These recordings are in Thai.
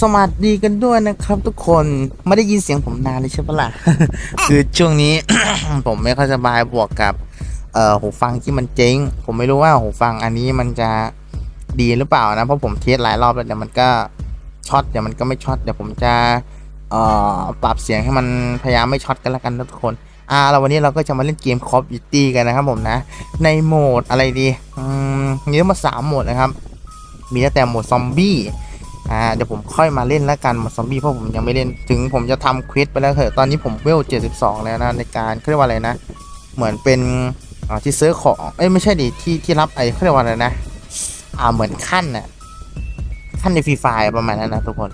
สวัสดีกันด้วยนะครับ ทุกคนไม่ได้ยินเสียงผมนานเลยใช่ปะล่ะ คือช่วงนี้ ผมไม่ค่อยสบายบวกกับ เอ่อหูฟังที่มันเจ๊ง ผมไม่รู้ว่าหูฟังอันนี้มันจะดีหรือเปล่านะ เพราะผมเทสหลายรอบแล้วเดี๋ยวมันก็ช็อตเดี๋ยวมันก็ไม่ช็อตเดี๋ยวผมจะเอ่อปรับเสียงให้มันพยายามไม่ช็อตกันล้วกันนะทุกคนอ่าแล้ววันนี้เราก็จะมาเล่นเกม Call of Duty กันนะครับผมนะ ในโหมดอะไรดีอืมมีทั้งหมดสามโหมดนะครับ มีตั้งแต่โหมดซอมบี้ อ่าเดี๋ยวผมค่อยมาเล่นแล้วกันมดซอมบี้เพราะผมยังไม่เล่นถึงผมจะทำควิสไปแล้วเถอะตอนนี้ผมเวล72 แล้วนะในการเรียกว่าอะไรนะ เหมือนเป็นอ่าที่ซื้อของเอ้ยไม่ใช่ดิที่ที่รับไอ้เรียกว่าอะไรนะ อ่าเหมือนขั้นน่ะขั้นในฟรีไฟประมาณนั้นนะทุกคน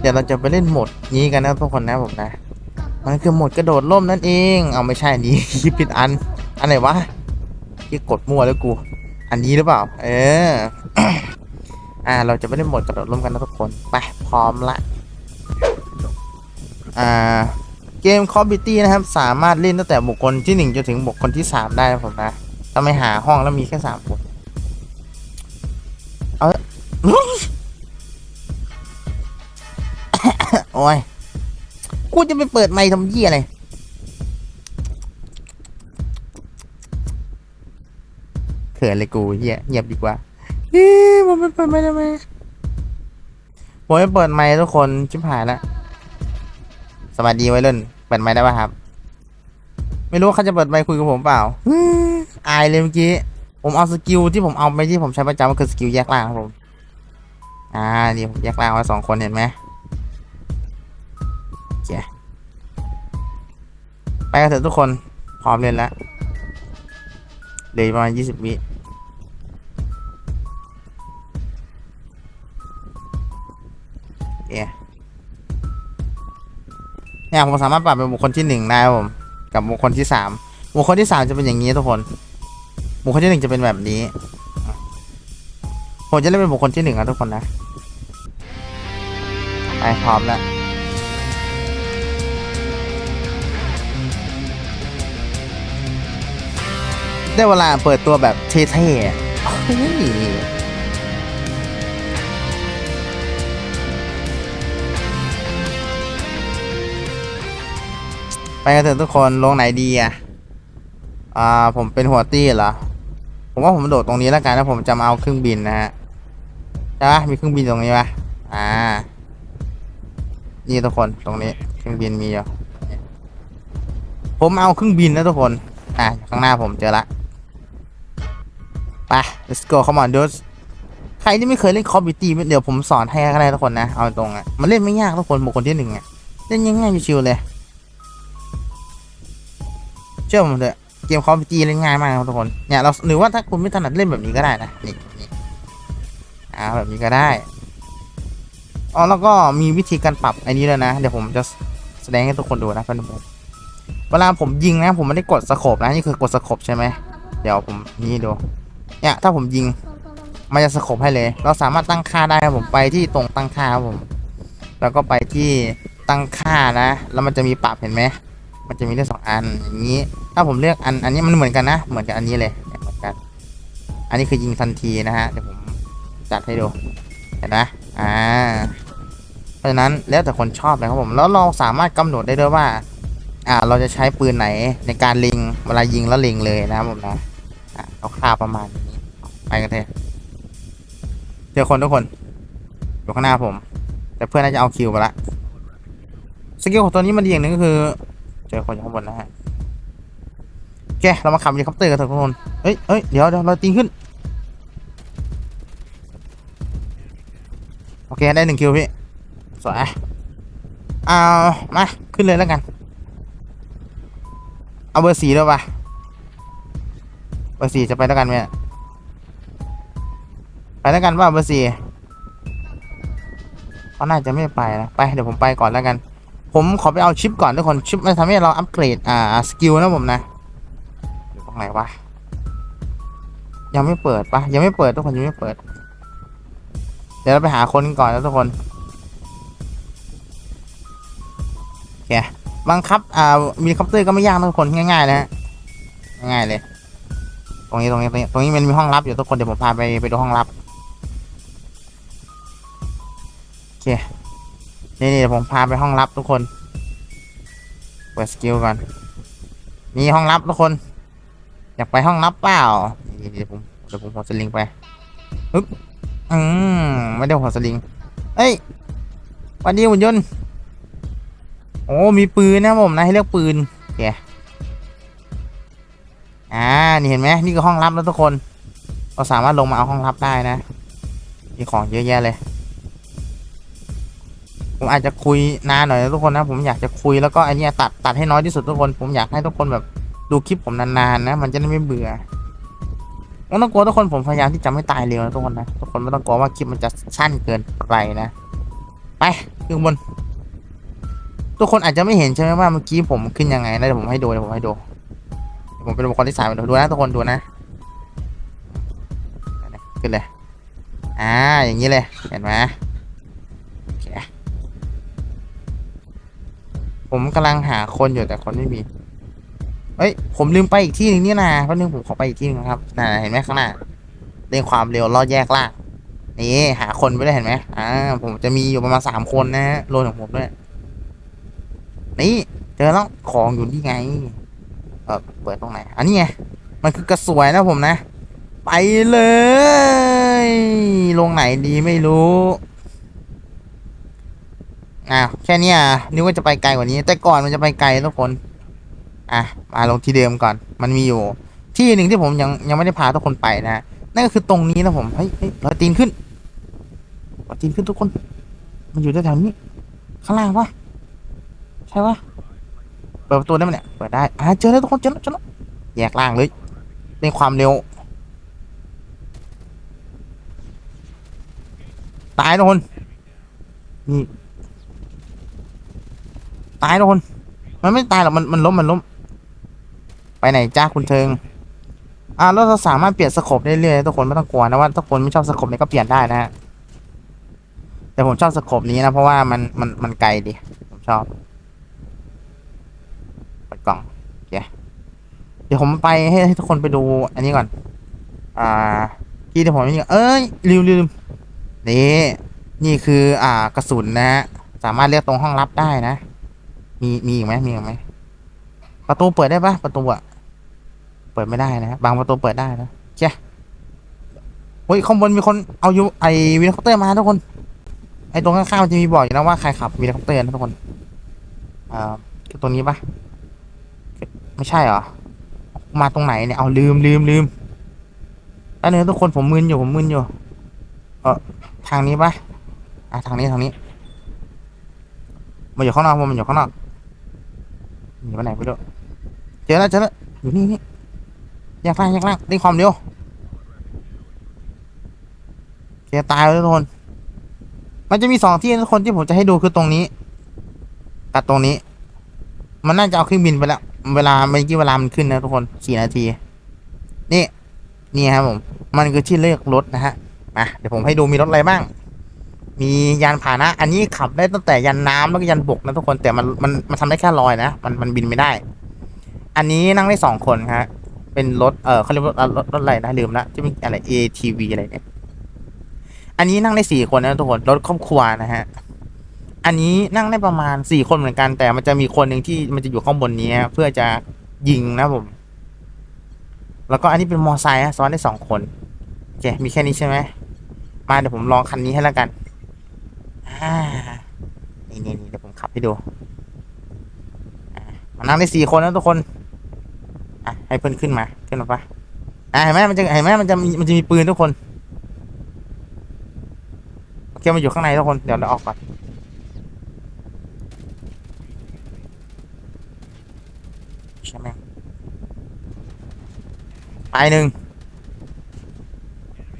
เดี๋ยวเราจะไปเล่นโหมดนี้กันนะทุกคนนะผมนะมันคือโหมดกระโดดร่มนั่นเอง เอาไม่ใช่อันนี้คิดผิดอัน อันไหนวะที่กดมั่วแล้วกู อันนี้หรือเปล่า เออ อ่า เราจะไม่ได้หมดกระโดดร่วมกันนะทุกคน ไป พร้อมละ อ่า เกม Call of Duty นะครับ สามารถเล่นตั้งแต่บุคคลที่ 1 จนถึงบุคคลที่ 3 ได้นะผมนะถ้าไมหาห้องแล้วมีแค่ 3 คน เอา โอ้ย กูจะไปเปิดไมค์ทำยี่อะไรเขินเลยกูเฮียเงียบดีกว่า เอ๊ะผมไม่เปิดไมค์ทำไหมผมไม่เปิดไมค์ทุกคนชิบหายและสวัสดีไว้เล่นเปิดไมค์ได้ป่ะครับ ไม่รู้ว่าเขาจะเปิดไมค์คุยกับผมเปล่าอายเลยเมื่อกี้ ผมเอาสกิลที่ผมเอาไปที่ผมใช้ประจำก็คือสกิลแยกล่างครับผม อ่านี่ผมแยกล่างไว้สองคนเห็นไหมไปกันเถอะทุกคนพร้อมเล่นแล้วเหลือประมาณยี่สิบวิ เนี่ยผมสามารถปรับเป็นบุคคลที่หนึ่งได้ผมกับบุคคลที่สามบุคคลที่สามจะเป็นอย่างนี้ทุกคน บุคคลที่หนึ่งจะเป็นแบบนี้ ผมจะเล่นเป็นบุคคลที่หนึ่งนะทุกคนนะไปพร้อมแล้วได้เวลาเปิดตัวแบบเท่ๆ กันเถอะทุกคนลงไหนดีอะอ่าผมเป็นหัวตี้เหรอผมว่าผมโดดตรงนี้แล้วกันนะผมจะมาเอาเครื่องบินนะฮะใช่ปะมีเครื่องบินตรงนี้ปะอ่า นี่ทุกคนตรงนี้เครื่องบินมีอยู่ผมเอาเครื่องบินนะทุกคนอ่าข้างหน้าผมเจอละไป let's go come on dude ใครที่ไม่เคยเล่น Call of Duty เดี๋ยวผมสอนให้ก็ได้ทุกคนนะ เอาตรงอะ มันเล่นไม่ยากทุกคนบุคคลที่หนึ่งอะ เล่นง่ายๆชิวๆเลย เชื่อผมเถอะเกมคอมพิวเตอร์เล่นง่ายมากครับทุกคนเนี่ยเราหรือว่าถ้าคุณไม่ถนัดเล่นแบบนี้ก็ได้นะนี่นี่อ่าแบบนี้ก็ได้อ๋อแล้วก็มีวิธีการปรับไอ้นี้เลยนะเดี๋ยวผมจะแสดงให้ทุกคนดูนะเพื่อนผมเวลาผมยิงนะ ผมไม่ได้กดสโคปนะนี่คือกดสโคปใช่ไหมเดี๋ยวผมนี่ดูเนี่ยถ้าผมยิงมันจะสโคปให้เลย เราสามารถตั้งค่าได้ครับผมไปที่ตรงตั้งค่าครับผม แล้วก็ไปที่ตั้งค่านะ แล้วมันจะมีปรับเห็นไหม มันจะมีได้สองอันอย่างนี้ ถ้าผมเลือกอันอันนี้มันเหมือนกันนะ เหมือนกับอันนี้เลยเหมือนกัน อันนี้คือยิงทันทีนะฮะเดี๋ยวผมจัดให้ดูเห็นไหมอ่าเพราะฉะนั้นแล้วแต่คนชอบเลยครับผมแล้วเราสามารถกำหนดได้ด้วยว่า อ่าเราจะใช้ปืนไหนในการล็งเวลายิงแล้วล็งเลยนะครับผมนะอ่าเอาค่าประมาณนี้ไปกันเถอะเจอคนทุกคนอยู่ข้างหน้าผม แต่เพื่อนน่าจะเอาคิวไปละสกิลของตัวนี้มันดีอย่างหนึงก็คือ เจอคนอยู่ข้างบนนะฮะโอเคเรามาขับเฮลิคอปเตอร์กันเถอะทุกคนเอ้ยเอ้ยเดี๋ยวเดี๋ยวเราตีขึ้น โอเค ได้หนึ่งคิวพี่ สวยเอามา ขึ้นเลยแล้วกัน เอาเบอร์สี่ด้วยปะเบอร์สี่จะไปแล้วกันไหมเนี่ยไปแล้วกันว่าเบอร์สี่เขาน่าจะไม่ไปนะ ไป เดี๋ยวผมไปก่อนแล้วกัน ผมขอไปเอาชิปก่อนทุกคนชิปมันทำให้เราอัปเกรดอ่าสกิลนะผมนะอยู่ตรงไหนวะยังไม่เปิดปะยังไม่เปิดทุกคนยังไม่เปิด เดี๋ยวเราไปหาคนก่อนนะทุกคนโอเคบังคับอ่ามีคอปเตอร์ก็ไม่ยากทุกคนง่ายๆนะฮะง่ายเลย ตรงนี้ตรงนี้ตรงนี้ตรงนี้มันมีห้องลับอยู่ทุกคนเดี๋ยวผมพาไปไปดูห้องลับโอเค นี่นี่เดี๋ยวผมพาไปห้องลับทุกคน เปิดสกิลก่อนมีห้องลับทุกคน อยากไปห้องลับเปล่า นี่เดี๋ยวผมเดี๋ยวผมหัวสลิงไปปึ๊บอืมไม่ได้หัวสลิง เอ้ยวันดีหุ่นยนต์ โอ้ มีปืนนะผมนะให้เลือกปืนโอเคอ่า นี่เห็นไหมนี่คือห้องลับแล้วทุกคน เราสามารถลงมาเอาห้องลับได้นะ มีของเยอะแยะเลย ผมอาจจะคุยนานหน่อยนะทุกคนนะผมอยากจะคุยแล้วก็ไอเนี้ยตัดตัดให้น้อยที่สุดทุกคน ผมอยากให้ทุกคนแบบดูคลิปผมนานๆนะ มันจะได้ไม่เบื่อไม่ต้องกลัวทุกคนผมพยายามที่จะไม่ตายเร็วนะทุกคนนะทุกคนไม่ต้องกลัวว่าคลิปมันจะสั้นเกินไปนะไปขึ้นบน ทุกคนอาจจะไม่เห็นใช่ไหมว่าเมื่อกี้ผมขึ้นยังไงนะเดี๋ยวผมให้ดูเดี๋ยวผมให้ดูผมเป็นบุคคลที่สามดี๋ยวดูนะทุกคนดูนะขึ้นเลยอ่าอย่างนี้เลยเห็นไหม ผมกำลังหาคนอยู่แต่คนไม่มีเฮ้ย ผมลืมไปอีกที่หนึ่งนี่นะแป๊บนึงผมขอไปอีกที่หนึงครับน่ะเห็นไหมข้างหน้าเร่งความเร็วลอดแยกล่างนี่หาคนไปได้เห็นไหมอ่า ผมจะมีอยู่ประมาณสามคนนะฮะรวมถึงผมด้วย นี่เจอแล้วของอยู่นี่ไง เออเปิดตรงไหน อันนี้ไง มันคือกระสวยนะผมนะ ไปเลย ลงไหนดีไม่รู้ อ้าวแค่เนี้ยนึกว่าจะไปไกลกว่านี้ แต่ก่อนมันจะไปไกลทุกคน อะมาลงที่เดิมก่อน มันมีอยู่ ที่หนึ่งที่ผมยังยังไม่ได้พาทุกคนไปนะนั่นก็คือตรงนี้นะผมเฮ้ยเฮ้ยรอยตีนขึ้นรอยตีนขึ้นทุกคน มันอยู่แถวๆนี้ข้างล่างปะใช่ปะเปิดประตูได้ไหมเนี่ยเปิดได้อ่าเจอแล้วทุกคนเจอแล้วเจอแล้วแยกล่างเลยในความเร็วตายทุกคนนี่ ตายทุกคน มันไม่ตายหรอกมันมันล้มมันล้ม ไปไหนจ้าคุณเทิง อ่าเราสามารถเปลี่ยนสโคปได้เรื่อยๆทุกคนไม่ต้องกลัวนะว่าถ้าคนไม่ชอบสโคปนี้ก็เปลี่ยนได้นะฮะแต่ผมชอบสโคปนี้นะเพราะว่ามันมันมันไกลดีผมชอบเปิดกล่องโอเคเดี๋ยวผมไปให้ให้ทุกคนไปดูอันนี้ก่อน อ่าที่ที่ผมนี่เอ้ยลืมลืมนี่นี่คืออ่ากระสุนนะฮะสามารถเลือกตรงห้องลับได้นะ มีมีอีกไหมมีอีกไหมประตูเปิดได้ปะประตูอะเปิดไม่ได้นะบางประตูเปิดได้นะเช่เฮ้ยข้างบนมีคนเอาอยู่ไอวินคอปเตอร์มาทุกคน ไอตรงข้างๆมันจะมีบอกอยู่นะว่าใครขับวินคอปเตอร์นะทุกคนอ่าคือตรงนี้ปะไม่ใช่เหรอมาตรงไหนเนี่ยเอาลืมลืมลืมอันนี้ทุกคนผมมึนอยู่ผมมึนอยู่ เออทางนี้ปะอะทางนี้ทางนี้มันอยู่ข้างนอกมันอยู่ข้างนอก หนีไปไหนไม่รู้เจอแล้วเจอแล้วอยู่นี่นี่แยกล่างแยกล่างได้ความเร็วโอเคตายแล้วทุกคน มันจะมีสองที่ทุกคนที่ผมจะให้ดูคือตรงนี้กับตรงนี้ มันน่าจะเอาเครื่องบินไปแล้วเวลาเมื่อกี้เวลามันขึ้นนะทุกคนสี่นาที นี่ นี่ครับผม มันคือที่เลือกรถนะฮะมาเดี๋ยวผมให้ดูมีรถอะไรบ้าง มียานพาหนะ อันนี้ขับได้ตั้งแต่ยันน้ำแล้วก็ยันบกนะทุกคนแต่มันมันมันทำได้แค่ลอยนะมันมันบินไม่ได้ อันนี้นั่งได้สองคนฮะเป็นรถเออเขาเรียกว่ารถรถรถอะไรนะลืมละที่เป็นอะไร ATV อะไรเนี่ยอันนี้นั่งได้สี่คนนะทุกคนรถครอบครัวนะฮะอันนี้นั่งได้ประมาณสี่คนเหมือนกัน แต่มันจะมีคนหนึ่งที่มันจะอยู่ข้างบนนี้เพื่อจะยิงนะผม แล้วก็อันนี้เป็นมอไซค์ฮะซ้อนได้สองคนโอเคมีแค่นี้ใช่ไหมมาเดี๋ยวผมลองคันนี้ให้แล้วกัน อ่านี่นี่นี่เดี๋ยวผมขับให้ดูอ่ามานั่งได้สี่คนนะทุกคนอะให้เพื่อนขึ้นมาขึ้นมาปะอ่าเห็นไหมมันจะเห็นไหมมันจะมีมันจะมีปืนทุกคนโอเคมันอยู่ข้างในทุกคนเดี๋ยวเราออกก่อนใช่ไหมไปหนึ่ง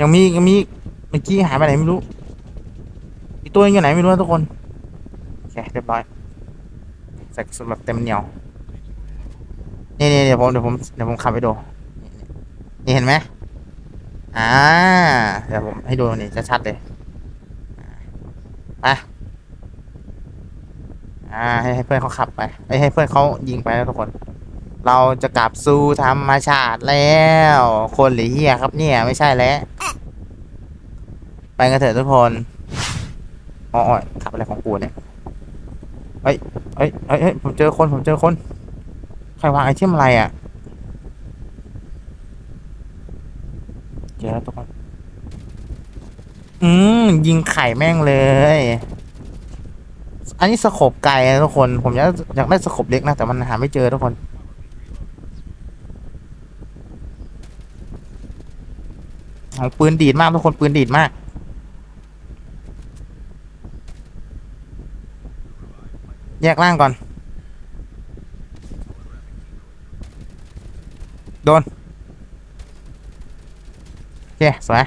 ยังมียังมีเมื่อกี้หายไปไหนไม่รู้ อีกตัวยังอยู่ไหนไม่รู้นะทุกคนโอเคเรียบร้อยใส่กระสุนแบบเต็มเหนียวนี่นี่เดี๋ยวผมเดี๋ยวผมเดี๋ยวผมขับไปดูนี่เห็นไหมอ่าเดี๋ยวผมให้ดูนี่ชัดๆเลยไปอ่าให้ให้เพื่อนเขาขับไปให้ให้เพื่อนเขายิงไปแล้วทุกคน เราจะกลับสู่ธรรมชาติแล้ว คนหรือเฮียครับเนี่ยไม่ใช่แล้ว ไปกันเถอะทุกคน อ๋อขับอะไรของกูเนี่ยเฮ้ยเฮ้ยเฮ้ยเฮ้ยผมเจอคนผมเจอคน ใครวางไอเทมอะไรอะเจอแล้วทุกคนอืมยิงไข่แม่งเลย อันนี้สโคบไกลนะทุกคน ผมอยากอยากได้สโคบเล็กนะแต่มันหาไม่เจอทุกคนเอาปืนดีดมากทุกคนปืนดีดมาก แยกล่างก่อน โดน โอเค สวย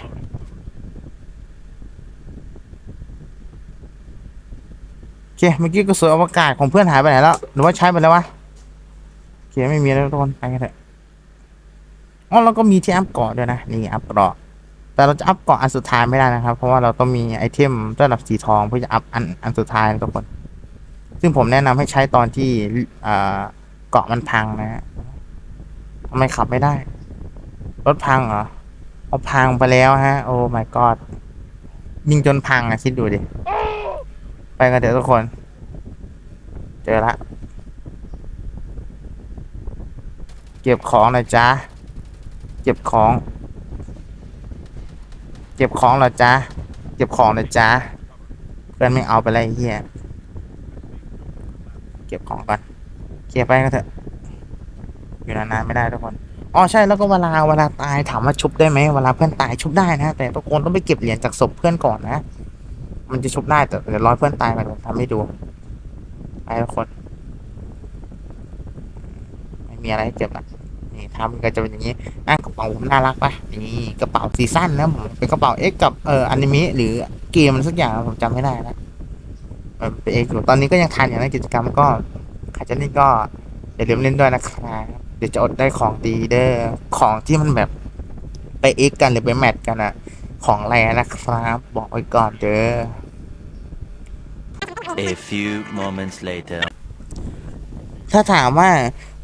โอเค เมื่อกี้กระสุนอวกาศของเพื่อนหายไปไหนแล้ว หรือว่าใช้ไปแล้ววะโอเค ไม่มีแล้วทุกคนไปกันเถอะอ๋อแล้วก็มีที่อัพเกาะด้วยนะ นี่อัพเกาะแต่เราจะอัพเกาะอันสุดท้ายไม่ได้นะครับ เพราะว่าเราต้องมีไอเทมระดับสีทองเพื่อจะอัพอันอันสุดท้ายทุกคน ซึ่งผมแนะนำให้ใช้ตอนที่เกาะมันพังนะฮะทำไมขับไม่ได้ รถพังเหรอเอาพังไปแล้วฮะ โอ้ my god ยิงจนพังอะคิดดูดิ ไปกันเถอะทุกคน เจอละ เก็บของหน่อยจ้าเก็บของ เก็บของเหรอจ้าเก็บของหน่อยจ้าเพื่อนไม่เอาไปไอ้เฮีย ก็บของก่อนเคลียร์ไปกันเถอะ อยู่นานๆไม่ได้ทุกคนอ๋อใช่แล้วก็เวลาเวลาตายถามว่าชุบได้ไหมเวลาเพื่อนตายชุบได้นะ แต่ทุกคนต้องไปเก็บเหรียญจากศพเพื่อนก่อนนะ มันจะชุบได้แต่เดี๋ยวรอเพื่อนตายมันทำให้ดูไปทุกคนไม่มีอะไรให้เก็บละนี่ทำก็จะเป็นอย่างนี้อะกระเป๋าผมน่ารักปะนี่กระเป๋าซีซั่นนะผมเป็นกระเป๋าเอ็กกับเอ่ออนิเมะหรือเกมอะไรสักอย่างผมจำไม่ได้นะ เป็นเอ็กอยู่ตอนนี้ก็ยังทันอย่างนั้นกิจกรรมก็ใครจะเล่นก็อย่าลืมเล่นด้วยนะครับเดี๋ยวจะอดได้ของดีเด้อของที่มันแบบไปเอ็กกันหรือไปแมทกันอะของแรนะครับ บอกไว้ก่อนเด้อ A few moments later. ถ้าถามว่า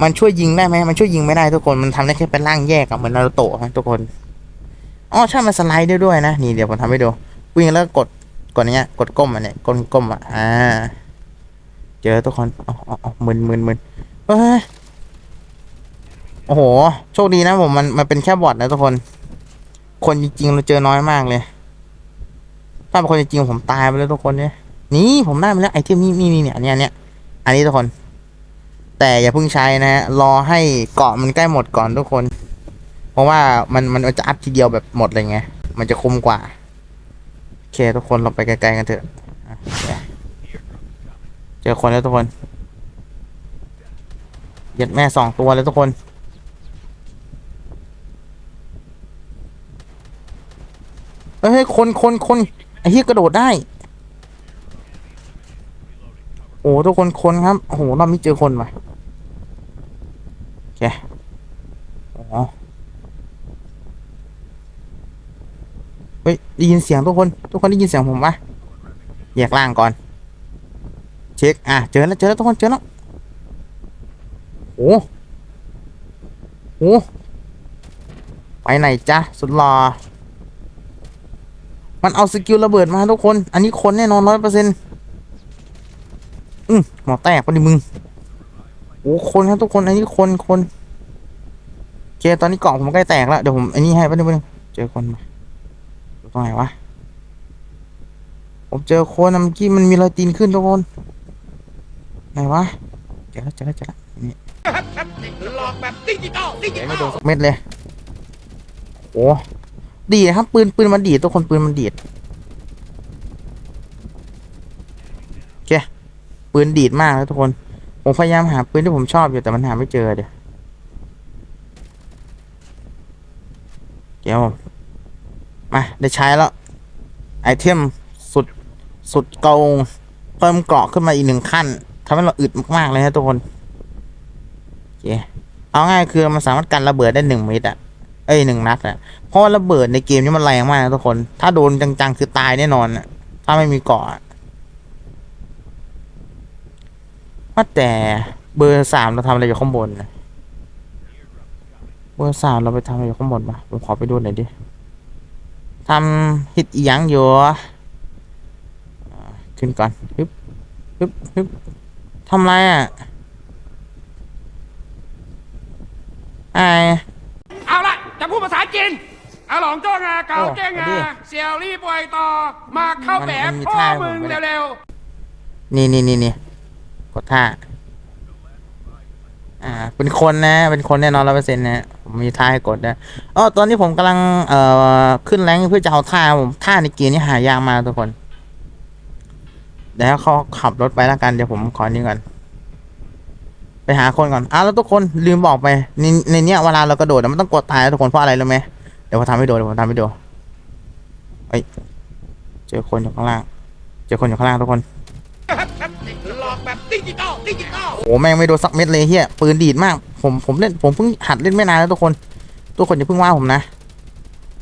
มันช่วยยิงได้ไหมมันช่วยยิงไม่ได้ทุกคนมันทำได้แค่เป็นร่างแยกอะเหมือนนารูโตะฮะทุกคนอ๋อใช่มันสไลด์ได้ด้วยนะ นี่เดี๋ยวผมทำให้ดู วิ่งแล้วก็กดก ดเนี้ย กดก้มอะเนี่ยกดก้มอะอ่า เจอทุกคนอ๋ออ๋ออ๋อมึนมึนมึนเฮ้ยโอ้โห โชคดีนะผมมันมันเป็นแค่บอทนะทุกคน คนจริงๆเราเจอน้อยมากเลยถ้าเป็นคนจริงๆผมตายไปแล้วทุกคนเนี่ยนี่ผมได้มาแล้วไอเทมนี่นี่นี่เนี่ยอันเนี้ยอันเนี้ยอันนี้ทุกคน แต่อย่าเพิ่งใช้นะฮะรอให้เกาะมันใกล้หมดก่อนทุกคน เพราะว่ามันมันจะอัพทีเดียวแบบหมดเลยไงมันจะคุ้มกว่า เคทุกคนเราไปไกลๆกันเถอะเจอคนแล้วทุกคนเหย็ดแม่สองตัวเลยทุกคนเฮ้ยคนคนคนไอ้ที่กระโดดได้ โอ้ทุกคนคนครับโอ้โหรอบนี้เจอคนว่ะโอเคอ๋อเฮ้ยได้ยินเสียงทุกคน ทุกคนได้ยินเสียงผมปะแยกล่างก่อน เช็คอะเจอแล้วเจอแล้วทุกคนเจอแล้วโอ้โหไปไหนจ๊ะสุดหล่อมันเอาสกิลระเบิดมาทุกคน อันนี้คนแน่นอนร้อยเปอร์เซ็นต์อืมหมอแตกปะดิมึงโอ้คนครับทุกคน อันนี้คนคนโอเคตอนนี้กล่องผมใกล้แตกแล้ว เดี๋ยวผมอันนี้ให้ปะดิมึงเจอคนมา ตรงไหนวะ ผมเจอคนนะเมื่อกี้มันมีรอยตีนขึ้นทุกคน ไหนวะ เจอแล้วเจอแล้วเจอแล้วนี่หลอกแบบดิจิตอลดิจิเดี๋ยวตไม่อโดลนสักเม็ดเลย โอ้ดีนะครับ ปืนปืนมันดีดทุกคนปืนมันดีดโอเคปืนดีดมากเลยทุกคน ผมพยายามหาปืนที่ผมชอบอยู่แต่มันหาไม่เจอเดี๋ยวเดี๋ยวผ มาได้ใช้แล้ว ไอเทมสุดสุดเกาเพิ่มเกราะขึ้นมาอีกหนึ่งขั้นทำให้เราอึดมากๆเลยฮะทุกคนโอเคเอาง่ายคือมันสามารถกันระเบิดได้หนึ่งเมตรอะเอ้ยหนึ่งนัดอะเพราะว่าระเบิดในเกมนี้มันแรงมากนะทุกคน ถ้าโดนจังๆ คือตายแน่นอนอะถ้าไม่มีเกาะว่าแต่เบอร์สามเราทำอะไรอยู่ข้างบนเบอร์สามเราไปทำอะไรอยู่ข้างบนปะผมขอไปดูหน่อยดิ ทำฮิตอีหยังอยู่อ่าขึ้นก่อนฮึบฮึบฮึบทำไรอะไอเอาละจะพูดภาษาจีนเอาหลองโจ้งาเกาโอ้เจ้งเอาดิาเสี่ยวรี่ปล่อยต่อ มาเข้ามันแบบมันมีพ่อท่าให้มึงผมไหมเร็วนี่นี่นี่นี่กดท่า อ่า เป็นคนนะ เป็นคนแน่นอนร้อยเปอร์เซ็นต์นะ ผมมีท่าให้กดนะอ๋อตอนนี้ผมกำลัง เอ่อ ขึ้นแรงเพื่อจะเอาท่าผม ท่าในเกมนี่หายากมากทุกคนเดี๋ยวเขาขับรถไปแล้วกัน เดี๋ยวผมขอนี้ก่อน ไปหาคนก่อนอ้าวแล้วทุกคนลืมบอกไป ในในเนี้ยเวลาเรากระโดดมันต้องกดตายนะทุกคนเพราะอะไรรู้ไหมเดี๋ยวผมทำให้ดู เดี๋ยวผมทำให้ดูเฮ้ย เจอคนอยู่ข้างล่าง เจอคนอยู่ข้างล่างทุกคน จิตอลดิจิตอลโอ้แม่งไม่โดนสักเม็ดเลยเฮียปืนดีดมาก ผมผมเล่นผมเพิ่งหัดเล่นไม่นานแล้วทุกคน ทุกคนอย่าเพิ่งว่าผมนะ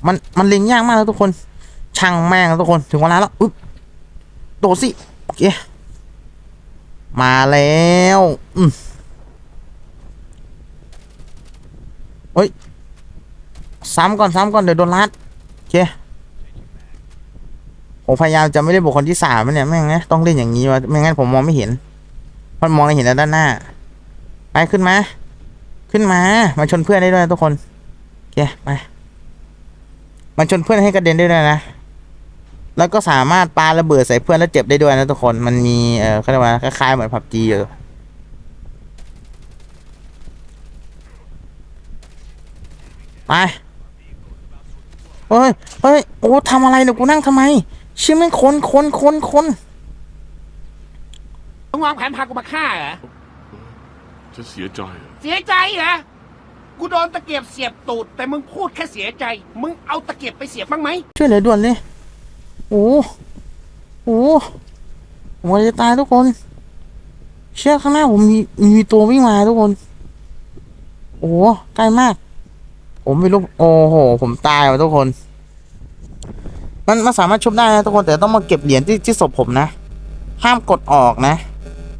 มันมันเล็งยากมากแล้วทุกคน ช่างแม่งแล้วทุกคนถึงเวลาแล้วอึ๊บโดดสิโอเคมาแล้วอืมเฮ้ยซ้ำก่อนซ้ำก่อนเดี๋ยวโดนลัดโอเคผมพยายามจะไม่ได้บุคคลที่สามเนี่ยแม่งนะต้องเล่นอย่างนี้วะไม่งั้นผมมองไม่เห็น มันมองเห็นแล้วด้านหน้า ไปขึ้นมา ขึ้นมา มาชนเพื่อนได้ด้วยนะทุกคนโอเคไปมันชนเพื่อนให้กระเด็นได้ด้วยนะ แล้วก็สามารถปาระเบิดใส่เพื่อนแล้วเจ็บได้ด้วยนะทุกคน มันมีเออเขาเรียกว่าคล้ายๆเหมือนพับจีอยู่ไปเฮ้ย เฮ้ย โอ้ทำอะไรเนี่ยกูนั่งทำไมชื่อแม่งคนคนคนคน มึงวางแผนพากูมาฆ่าเหรอจะเสียใจอะเสียใจเหรอ กูโดนตะเกียบเสียบตูด แต่มึงพูดแค่เสียใจ มึงเอาตะเกียบไปเสียบบ้างไหม ช่วยเหลือด่วนเลย โอ้โหผมจะตายทุกคน เชื่อข้างหน้าผมมีมีตัววิ่งมาทุกคน โอ้โหใกล้มาก ผมไม่รู้โอ้โห ผมตายว่ะทุกคน มันมันสามารถชุบได้นะทุกคน แต่ต้องมาเก็บเหรียญที่ที่ศพผมนะ ห้ามกดออกนะ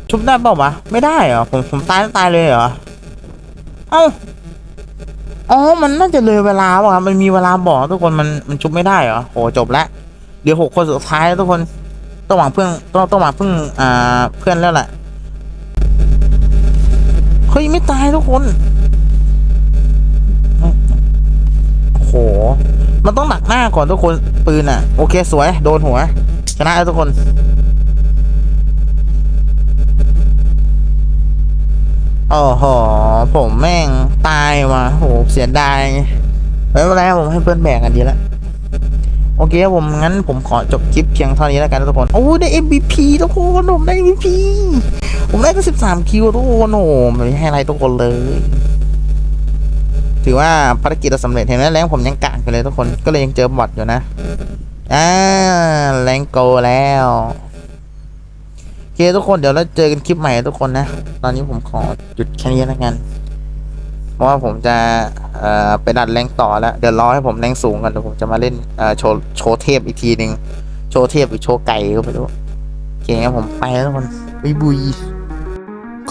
ชุบได้เปล่าวะไม่ได้เหรอผมผมตายแล้วตายเลยเหรอเอ้าอ๋อมันน่าจะเลยเวลาว่ะมันมีเวลาบอกทุกคนมันมันชุบไม่ได้เหรอโหจบและเดี๋ยวหกคนสุดท้ายแล้วทุกคนต้องหวังเพื่อนต้องต้องหวังเพื่อนอ่าเพื่อนแล้วแหละเฮ้ยไม่ตายทุกคนโอ้โหมันต้องหนักหน้าก่อนทุกคนปืนอะ โอเคสวย โดนหัวชนะแล้วทุกคน โอ้โห ผมแม่งตายว่ะโหเสียดายไม่เป็นไรผมให้เพื่อนแบกกันดีละโอเคครับผมงั้นผมขอจบคลิปเพียงเท่านี้แล้วกันนะทุกคนโอ้ได้ MVP ทุกคนผมได้ MVP ผมได้ตั้งสิบสามคิวทุกคนโอ้ไม่ให้อะไรทุกคนเลย ถือว่าภารกิจเราสำเร็จเห็นไหมแรงผมยังกากอยู่เลยทุกคนก็เลยยังเจอบอทอยู่นะอ่าแรงโกแล้ว เคทุกคนเดี๋ยวเราเจอกันคลิปใหม่ทุกคนนะ ตอนนี้ผมขอหยุดแค่นี้แล้วกัน เพราะว่าผมจะเอ่อไปดัดแรงต่อแล้ว เดี๋ยวรอให้ผมแรงสูงกันเดี๋ยวผมจะมาเล่นเอ่อโชว์โชว์เทพอีกทีหนึ่งโชว์เทพหรือโชว์ไก่ก็ไม่รู้โอเคงั้นผมไปแล้วทุกคนบุยบุย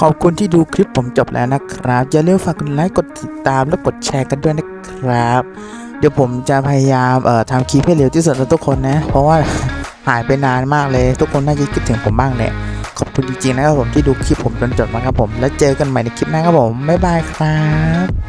ขอบคุณที่ดูคลิปผมจบแล้วนะครับ อย่าลืมฝากกดไลค์กดติดตามและกดแชร์กันด้วยนะครับ เดี๋ยวผมจะพยายามเอ่อทำคลิปให้เร็วที่สุดนะทุกคนนะ เพราะว่าหายไปนานมากเลย ทุกคนน่าจะคิดถึงผมบ้างแหละ ขอบคุณจริงๆนะครับผมที่ดูคลิปผมจนจบมาครับผม แล้วเจอกันใหม่ในคลิปหน้าครับผม บ๊ายบายครับ